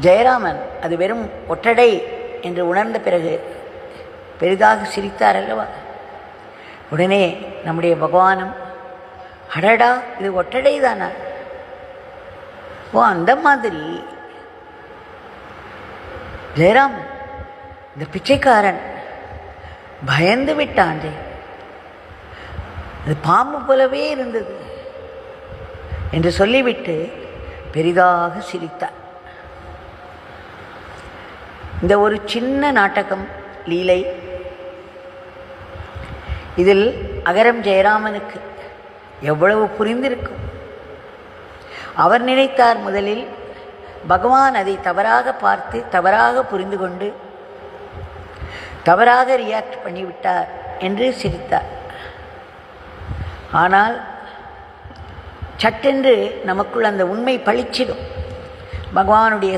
ஜெயராமன் அது வெறும் ஒற்றடை என்று உணர்ந்த பிறகு பெரிதாக சிரித்தார் அல்லவா? உடனே நம்முடைய பகவானும் அடடா இது ஒட்டடை தானா ஓ அந்த மாதிரி. ஜெயராமன் இந்த பிச்சைக்காரன் பயந்து விட்டான் அது பாம்பு போலவே இருந்தது என்று சொல்லிவிட்டு பெரிதாக சிரித்தார். இந்த ஒரு சின்ன நாடகம் லீலை. இதில் அகரம் ஜெயராமனுக்கு எவ்வளவு புரிந்திருக்கும்? அவர் நினைத்தார் முதலில் பகவான் அதை தவறாக பார்த்து தவறாக புரிந்து கொண்டு தவறாக ரியாக்ட் பண்ணிவிட்டார் என்று சிரித்தார். ஆனால் சட்டென்று நமக்குள் அந்த உண்மை பளிச்சிடும். பகவானுடைய